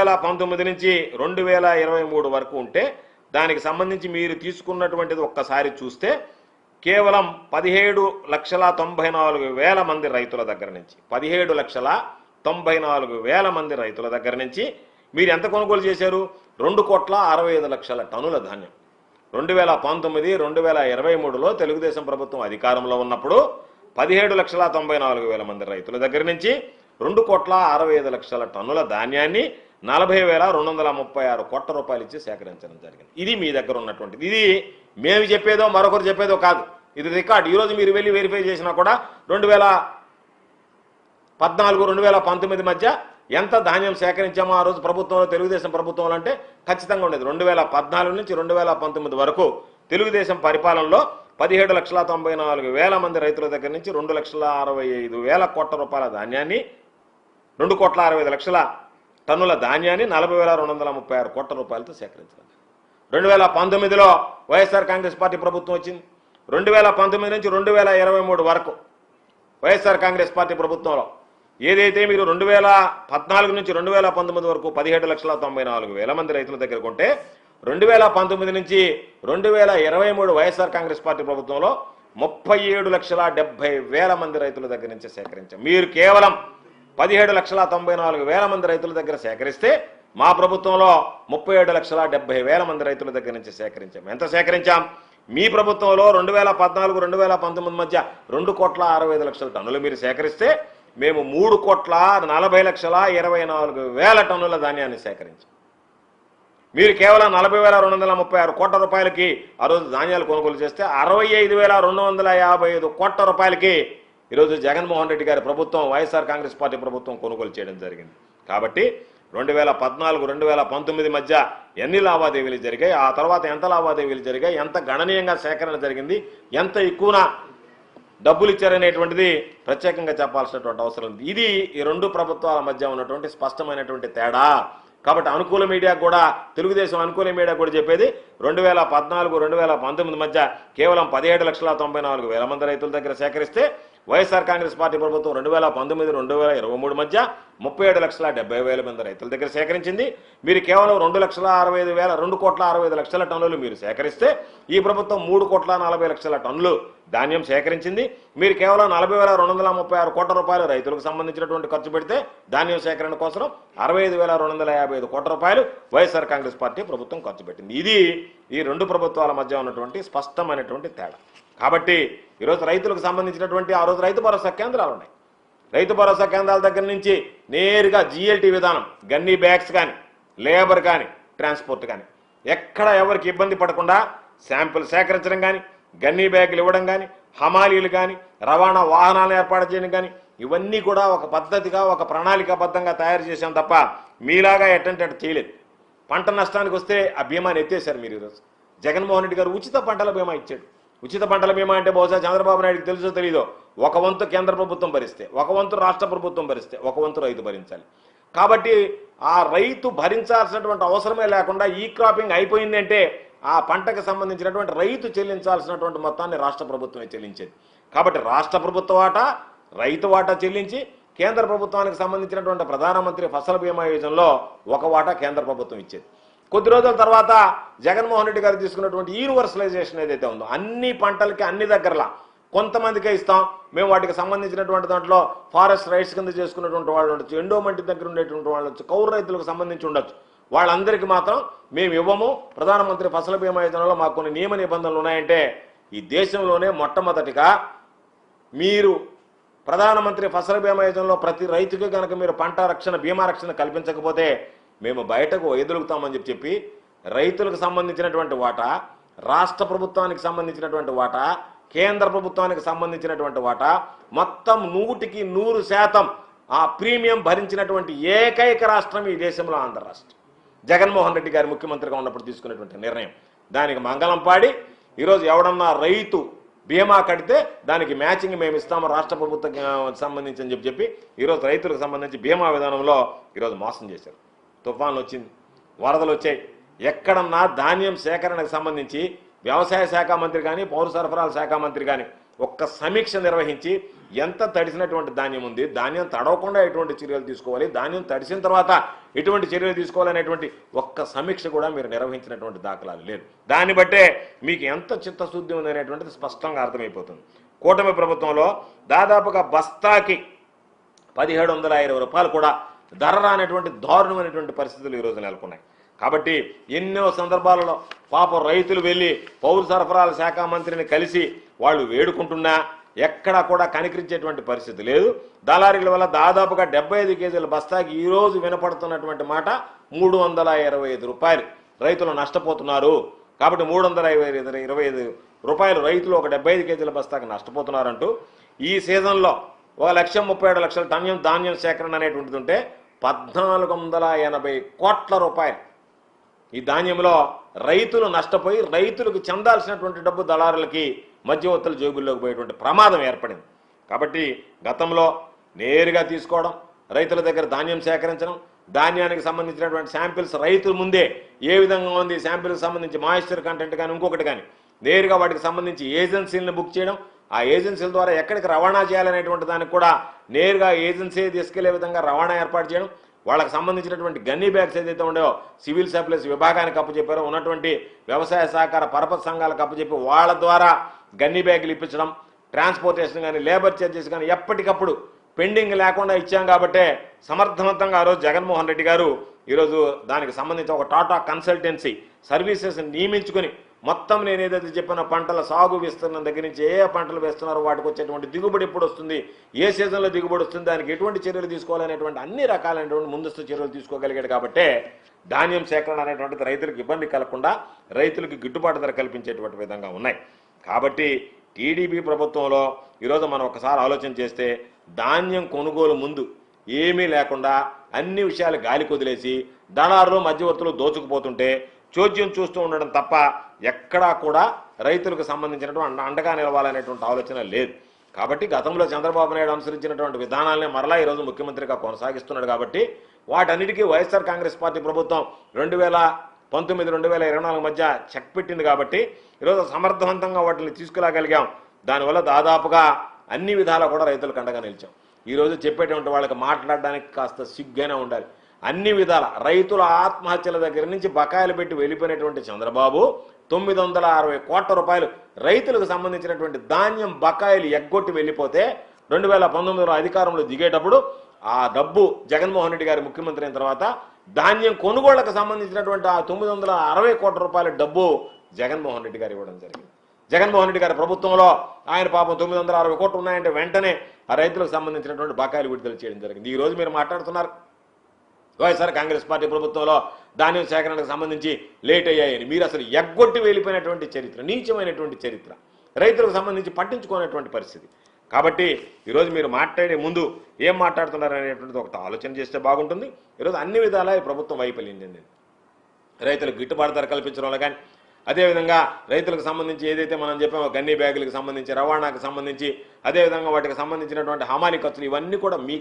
వేల పంతొమ్మిది నుంచి రెండు వేల ఇరవై మూడు వరకు ఉంటే దానికి సంబంధించి మీరు తీసుకున్నటువంటిది ఒక్కసారి చూస్తే కేవలం పదిహేడు లక్షల తొంభై నాలుగు వేల మంది రైతుల దగ్గర నుంచి పదిహేడు లక్షల తొంభై నాలుగు వేల మంది రైతుల దగ్గర నుంచి మీరు ఎంత కొనుగోలు చేశారు? రెండు కోట్ల అరవై ఐదు లక్షల టన్నుల ధాన్యం. రెండు వేల పంతొమ్మిది రెండు వేల ఇరవై మూడులో తెలుగుదేశం ప్రభుత్వం అధికారంలో ఉన్నప్పుడు పదిహేడు లక్షల తొంభై నాలుగు వేల మంది రైతుల దగ్గర నుంచి రెండు కోట్ల అరవై ఐదు లక్షల టన్నుల ధాన్యాన్ని నలభై వేల రెండు వందల ముప్పై ఆరు కోట్ల రూపాయలు ఇచ్చి సేకరించడం జరిగింది. ఇది మీ దగ్గర ఉన్నటువంటిది. ఇది మేము చెప్పేదో మరొకరు చెప్పేదో కాదు. ఇది రికార్డ్. ఈరోజు మీరు వెళ్ళి వెరిఫై చేసినా కూడా రెండు వేల పద్నాలుగు రెండు వేల పంతొమ్మిది మధ్య ఎంత ధాన్యం సేకరించామో ఆ రోజు ప్రభుత్వంలో తెలుగుదేశం ప్రభుత్వంలో అంటే ఖచ్చితంగా ఉండేది. రెండు వేల పద్నాలుగు నుంచి రెండు వేల పంతొమ్మిది వరకు తెలుగుదేశం పరిపాలనలో పదిహేడు లక్షల తొంభై నాలుగు వేల మంది రైతుల దగ్గర నుంచి రెండు లక్షల అరవై ఐదు వేల కోట్ల రూపాయల ధాన్యాన్ని రెండు కోట్ల అరవై ఐదు లక్షల టన్నుల ధాన్యాన్ని నలభై వేల రెండు వందల ముప్పై ఆరు కోట్ల రూపాయలతో సేకరించారు రెండు వేల పంతొమ్మిదిలో వైఎస్ఆర్ కాంగ్రెస్ పార్టీ ప్రభుత్వం వచ్చింది. రెండు వేల పంతొమ్మిది నుంచి రెండు వేల ఇరవై మూడు వరకు వైఎస్ఆర్ కాంగ్రెస్ పార్టీ ప్రభుత్వంలో ఏదైతే మీరు రెండు వేల పద్నాలుగు నుంచి రెండు వేల పంతొమ్మిది వరకు పదిహేడు లక్షల తొంభై నాలుగు వేల మంది రైతుల దగ్గర కొంటే రెండు వేల పంతొమ్మిది నుంచి రెండు వేల ఇరవై మూడు వైఎస్ఆర్ కాంగ్రెస్ పార్టీ ప్రభుత్వంలో ముప్పై ఏడు లక్షల డెబ్బై వేల మంది రైతుల దగ్గర నుంచి సేకరించాం. మీరు కేవలం పదిహేడు లక్షల తొంభై నాలుగు వేల మంది రైతుల దగ్గర సేకరిస్తే మా ప్రభుత్వంలో ముప్పై ఏడు లక్షల డెబ్బై వేల మంది రైతుల దగ్గర నుంచి సేకరించాం. ఎంత సేకరించాం? మీ ప్రభుత్వంలో రెండు వేల పద్నాలుగు రెండు వేల పంతొమ్మిది మధ్య రెండు కోట్ల అరవై ఐదు లక్షల టన్నులు మీరు సేకరిస్తే మేము మూడు కోట్ల నలభై లక్షల ఇరవై నాలుగు వేల టన్నుల ధాన్యాన్ని సేకరించాం. మీరు కేవలం నలభై వేల రెండు వందల ముప్పై ఆరు కోట్ల రూపాయలకి ఆ రోజు ధాన్యాలు కొనుగోలు చేస్తే అరవై ఐదు వేల రెండు వందల యాభై ఐదు కోట్ల రూపాయలకి ఈరోజు జగన్మోహన్ రెడ్డి గారి ప్రభుత్వం వైఎస్ఆర్ కాంగ్రెస్ పార్టీ ప్రభుత్వం కొనుగోలు చేయడం జరిగింది. కాబట్టి రెండు వేల పద్నాలుగు రెండు వేల పంతొమ్మిది మధ్య ఎన్ని లావాదేవీలు జరిగాయి ఆ తర్వాత ఎంత లావాదేవీలు జరిగాయి ఎంత గణనీయంగా సేకరణ జరిగింది ఎంత ఎక్కువన డబ్బులు ఇచ్చారనేటువంటిది ప్రత్యేకంగా చెప్పాల్సినటువంటి అవసరం ఉంది. ఇది ఈ రెండు ప్రభుత్వాల మధ్య ఉన్నటువంటి స్పష్టమైనటువంటి తేడా. కాబట్టి అనుకూల మీడియా కూడా తెలుగుదేశం అనుకూల మీడియా కూడా చెప్పేది రెండు వేల పద్నాలుగు రెండు వేల పంతొమ్మిది మధ్య కేవలం పదిహేడు లక్షల తొంభై నాలుగు వేల మంది రైతుల దగ్గర సేకరిస్తే వైఎస్ఆర్ కాంగ్రెస్ పార్టీ ప్రభుత్వం రెండు వేల పంతొమ్మిది రెండు వేల ఇరవై మూడు మధ్య ముప్పై ఏడు లక్షల డెబ్బై వేల మంది రైతుల దగ్గర సేకరించింది. మీరు కేవలం రెండు లక్షల అరవై ఐదు వేల రెండు కోట్ల అరవై ఐదు లక్షల టన్నులు మీరు సేకరిస్తే ఈ ప్రభుత్వం మూడు కోట్ల నలభై లక్షల టన్నులు ధాన్యం సేకరించింది. మీరు కేవలం నలభై వేల రెండు వందల ముప్పై ఆరు కోట్ల రూపాయలు రైతులకు సంబంధించినటువంటి ఖర్చు పెడితే ధాన్యం సేకరణ కోసం అరవై ఐదు వేల రెండు వందల యాభై ఐదు కోట్ల రూపాయలు వైఎస్ఆర్ కాంగ్రెస్ పార్టీ ప్రభుత్వం ఖర్చు పెట్టింది. ఇది ఈ రెండు ప్రభుత్వాల మధ్య ఉన్నటువంటి స్పష్టమైనటువంటి తేడా. కాబట్టి ఈరోజు రైతులకు సంబంధించినటువంటి ఆ రోజు రైతు భరోసా కేంద్రాలు ఉన్నాయి రైతు భరోసా కేంద్రాల దగ్గర నుంచి నేరుగా జిఎల్టీ విధానం గన్నీ బ్యాగ్స్ కానీ లేబర్ కానీ ట్రాన్స్పోర్ట్ కానీ ఎక్కడ ఎవరికి ఇబ్బంది పడకుండా శాంపిల్ సేకరించడం కానీ గన్నీ బ్యాగులు ఇవ్వడం కానీ హమాలీలు కానీ రవాణా వాహనాలు ఏర్పాటు చేయడం కానీ ఇవన్నీ కూడా ఒక పద్ధతిగా ఒక ప్రణాళికాబద్ధంగా తయారు చేశాం తప్ప మీలాగా ఎట్టంటే అటు చేయలేదు. పంట నష్టానికి వస్తే ఆ బీమాని ఎత్తేశారు మీరు ఈరోజు. జగన్మోహన్ రెడ్డి గారు ఉచిత పంటల బీమా ఇచ్చాడు. ఉచిత పంటల బీమా అంటే బహుశా చంద్రబాబు నాయుడుకి తెలుసో తెలీదో? ఒక వంతు కేంద్ర ప్రభుత్వం భరిస్తే ఒక వంతు రాష్ట్ర ప్రభుత్వం భరిస్తే ఒక వంతు రైతు భరించాలి. కాబట్టి ఆ రైతు భరించాల్సినటువంటి అవసరమే లేకుండా ఈ క్రాపింగ్ అయిపోయిందంటే ఆ పంటకు సంబంధించినటువంటి రైతు చెల్లించాల్సినటువంటి మొత్తాన్ని రాష్ట్ర ప్రభుత్వమే చెల్లించేది. కాబట్టి రాష్ట్ర ప్రభుత్వ వాటా రైతు వాటా చెల్లించి కేంద్ర ప్రభుత్వానికి సంబంధించినటువంటి ప్రధానమంత్రి ఫసల్ బీమా యోజనలో ఒక వాటా కేంద్ర ప్రభుత్వం ఇచ్చేది. కొద్ది రోజుల తర్వాత జగన్మోహన్ రెడ్డి గారు తీసుకున్నటువంటి యూనివర్సలైజేషన్ ఏదైతే ఉందో అన్ని పంటలకి అన్ని దగ్గరలా కొంతమందికే ఇస్తాం. మేము వాటికి సంబంధించినటువంటి దాంట్లో ఫారెస్ట్ రైట్స్ కింద చేసుకున్నటువంటి వాళ్ళు ఉండొచ్చు ఎండోమెంట్ దగ్గర ఉండేటువంటి వాళ్ళు ఉండొచ్చు కౌలు రైతులకు సంబంధించి ఉండొచ్చు. వాళ్ళందరికీ మాత్రం మేము ఇవ్వము. ప్రధానమంత్రి ఫసల్ బీమా యోజనలో మాకు కొన్ని నియమ నిబంధనలు ఉన్నాయంటే ఈ దేశంలోనే మొట్టమొదటిగా మీరు ప్రధానమంత్రి ఫసల బీమా యోజనలో ప్రతి రైతుకి కనుక మీరు పంట రక్షణ బీమా రక్షణ కల్పించకపోతే మేము బయటకు ఎదులుగుతామని చెప్పి చెప్పి రైతులకు సంబంధించినటువంటి వాటా రాష్ట్ర ప్రభుత్వానికి సంబంధించినటువంటి వాటా కేంద్ర ప్రభుత్వానికి సంబంధించినటువంటి వాటా మొత్తం నూటికి నూరు శాతం ఆ ప్రీమియం భరించినటువంటి ఏకైక రాష్ట్రం ఈ దేశంలో ఆంధ్ర రాష్ట్రం. జగన్మోహన్ రెడ్డి గారి ముఖ్యమంత్రిగా ఉన్నప్పుడు తీసుకున్నటువంటి నిర్ణయం. దానికి మంగళం పాడి ఈరోజు ఎవడన్నా రైతు బీమా కడితే దానికి మ్యాచింగ్ మేము ఇస్తాము రాష్ట్ర ప్రభుత్వం సంబంధించి అని చెప్పి చెప్పి ఈరోజు రైతులకు సంబంధించి బీమా విధానంలో ఈరోజు మోసం చేశారు. తుఫాన్లు వచ్చింది వరదలు వచ్చాయి. ఎక్కడన్నా ధాన్యం సేకరణకు సంబంధించి వ్యవసాయ శాఖ మంత్రి కానీ పౌర సరఫరాల శాఖ మంత్రి కానీ ఒక్క సమీక్ష నిర్వహించి ఎంత తడిసినటువంటి ధాన్యం ఉంది ధాన్యం తడవకుండా ఎటువంటి చర్యలు తీసుకోవాలి ధాన్యం తడిసిన తర్వాత ఎటువంటి చర్యలు తీసుకోవాలనేటువంటి ఒక్క సమీక్ష కూడా మీరు నిర్వహించినటువంటి దాఖలాలు లేదు దాన్ని బట్టే మీకు ఎంత చిత్తశుద్ధి ఉంది అనేటువంటిది స్పష్టంగా అర్థమైపోతుంది. కూటమి ప్రభుత్వంలో దాదాపుగా బస్తాకి పదిహేడు వందల ఇరవై రూపాయలు కూడా ధర రానటువంటి దారుణమైనటువంటి పరిస్థితులు ఈరోజు నెలకొన్నాయి. కాబట్టి ఎన్నో సందర్భాలలో పాపం రైతులు వెళ్ళి పౌర సరఫరాల శాఖ మంత్రిని కలిసి వాళ్ళు వేడుకుంటున్నా ఎక్కడా కూడా కనికరించేటువంటి పరిస్థితి లేదు. దళారీల వల్ల దాదాపుగా డెబ్బై ఐదు కేజీల బస్తాకి ఈరోజు వినపడుతున్నటువంటి మాట మూడు వందల ఇరవై ఐదు రూపాయలు. రైతులు నష్టపోతున్నారు. కాబట్టి మూడు వందల ఇరవై ఐదు ఇరవై ఐదు రూపాయలు రైతులు ఒక డెబ్బై ఐదు కేజీల బస్తాకి నష్టపోతున్నారంటూ ఈ సీజన్లో ఒక లక్ష ముప్పై ఏడు లక్షల ధాన్యం ధాన్యం సేకరణ అనేటువంటిది ఉంటే పద్నాలుగు వందల ఎనభై కోట్ల రూపాయలు ఈ ధాన్యంలో రైతులు నష్టపోయి రైతులకు చెందాల్సినటువంటి డబ్బు దళారులకి మధ్యవర్తుల జేబుల్లోకి పోయేటువంటి ప్రమాదం ఏర్పడింది. కాబట్టి గతంలో నేరుగా తీసుకోవడం రైతుల దగ్గర ధాన్యం సేకరించడం ధాన్యానికి సంబంధించినటువంటి శాంపిల్స్ రైతుల ముందే ఏ విధంగా ఉంది శాంపిల్కి సంబంధించి మాయిశ్చర్ కంటెంట్ కానీ ఇంకొకటి కానీ నేరుగా వాటికి సంబంధించి ఏజెన్సీలను బుక్ చేయడం ఆ ఏజెన్సీల ద్వారా ఎక్కడికి రవాణా చేయాలనేటువంటి దానికి కూడా నేరుగా ఏజెన్సీ తీసుకెళ్ళే విధంగా రవాణా ఏర్పాటు చేయడం వాళ్ళకి సంబంధించినటువంటి గన్నీ బ్యాగ్స్ ఏదైతే ఉండేవో సివిల్ సప్లైస్ విభాగానికి అప్పచెప్పారో ఉన్నటువంటి వ్యవసాయ సహకార పరపతి సంఘాలకు అప్పచెప్పి వాళ్ళ ద్వారా గన్నీ బ్యాగులు ఇప్పించడం ట్రాన్స్పోర్టేషన్ కానీ లేబర్ చార్జెస్ కానీ ఎప్పటికప్పుడు పెండింగ్ లేకుండా ఇచ్చాం కాబట్టే సమర్థవంతంగా ఆ రోజు జగన్మోహన్ రెడ్డి గారు ఈరోజు దానికి సంబంధించి ఒక టాటా కన్సల్టెన్సీ సర్వీసెస్ నియమించుకొని మొత్తం నేను ఏదైతే చెప్పిన పంటల సాగు విస్తరణ దగ్గర నుంచి ఏ పంటలు వేస్తున్నారో వాటికి వచ్చేటువంటి దిగుబడి ఎప్పుడు వస్తుంది? ఏ సీజన్లో దిగుబడి వస్తుంది? దానికి ఎటువంటి చర్యలు తీసుకోవాలనేటువంటి అన్ని రకాలైనటువంటి ముందస్తు చర్యలు తీసుకోగలిగాడు కాబట్టే ధాన్యం సేకరణ అనేటువంటిది రైతులకు ఇబ్బంది కలగకుండా రైతులకు గిట్టుబాటు ధర కల్పించేటువంటి విధంగా ఉన్నాయి. కాబట్టి టీడీపీ ప్రభుత్వంలో ఈరోజు మనం ఒకసారి ఆలోచన చేస్తే ధాన్యం కొనుగోలు ముందు ఏమీ లేకుండా అన్ని విషయాలు గాలి కుదిలేసి దళారులు మధ్యవర్తులు దోచుకుపోతుంటే చోద్యం చూస్తూ ఉండడం తప్ప ఎక్కడా కూడా రైతులకు సంబంధించినటువంటి అండగా నిలవాలనేటువంటి ఆలోచన లేదు. కాబట్టి గతంలో చంద్రబాబు నాయుడు అనుసరించినటువంటి విధానాలనే మరలా ఈరోజు ముఖ్యమంత్రిగా కొనసాగిస్తున్నాడు కాబట్టి వాటన్నిటికీ వైఎస్ఆర్ కాంగ్రెస్ పార్టీ ప్రభుత్వం రెండు వేల పంతొమ్మిది రెండు వేల ఇరవై నాలుగు మధ్య చెక్ పెట్టింది కాబట్టి ఈరోజు సమర్థవంతంగా వాటిని తీసుకురాగలిగాం. దానివల్ల దాదాపుగా అన్ని విధాలా కూడా రైతులకు అండగా నిలిచాం. ఈరోజు చెప్పేటువంటి వాళ్ళకి మాట్లాడడానికి కాస్త సిగ్గైనా ఉండాలి. అన్ని విధాల రైతుల ఆత్మహత్యల దగ్గర నుంచి బకాయిలు పెట్టి వెళ్ళిపోయినటువంటి చంద్రబాబు తొమ్మిది వందల అరవై కోట్ల రూపాయలు రైతులకు సంబంధించినటువంటి ధాన్యం బకాయిలు ఎగ్గొట్టి వెళ్ళిపోతే రెండు వేల పంతొమ్మిదిలో అధికారంలో దిగేటప్పుడు ఆ డబ్బు జగన్మోహన్ రెడ్డి గారి ముఖ్యమంత్రి అయిన తర్వాత ధాన్యం కొనుగోళ్ళకు సంబంధించినటువంటి ఆ తొమ్మిది వందల అరవై కోట్ల రూపాయల డబ్బు జగన్మోహన్ రెడ్డి గారు ఇవ్వడం జరిగింది. జగన్మోహన్ రెడ్డి గారి ప్రభుత్వంలో ఆయన పాపం తొమ్మిది వందల అరవై కోట్లు ఉన్నాయంటే వెంటనే ఆ రైతులకు సంబంధించినటువంటి బకాయిలు విడుదల చేయడం జరిగింది. ఈ రోజు మీరు మాట్లాడుతున్నారు. వైఎస్ఆర్ కాంగ్రెస్ పార్టీ ప్రభుత్వంలో ధాన్యం సేకరణకు సంబంధించి లేట్ అయ్యాయని. మీరు అసలు ఎగ్గొట్టి వెళ్ళిపోయినటువంటి చరిత్ర నీచమైనటువంటి చరిత్ర రైతులకు సంబంధించి పట్టించుకోనటువంటి పరిస్థితి. కాబట్టి ఈరోజు మీరు మాట్లాడే ముందు ఏం మాట్లాడుతున్నారు అనేటువంటిది ఒకటి ఆలోచన చేస్తే బాగుంటుంది. ఈరోజు అన్ని విధాలా ఈ ప్రభుత్వం వైఫల్యం చెందింది. రైతులకు గిట్టుబాటు ధర కల్పించడంలో కానీ అదేవిధంగా రైతులకు సంబంధించి ఏదైతే మనం చెప్పామో గన్నీ బ్యాగులకు సంబంధించి రవాణాకు సంబంధించి అదేవిధంగా వాటికి సంబంధించినటువంటి హమాలి ఖర్చులు ఇవన్నీ కూడా మీ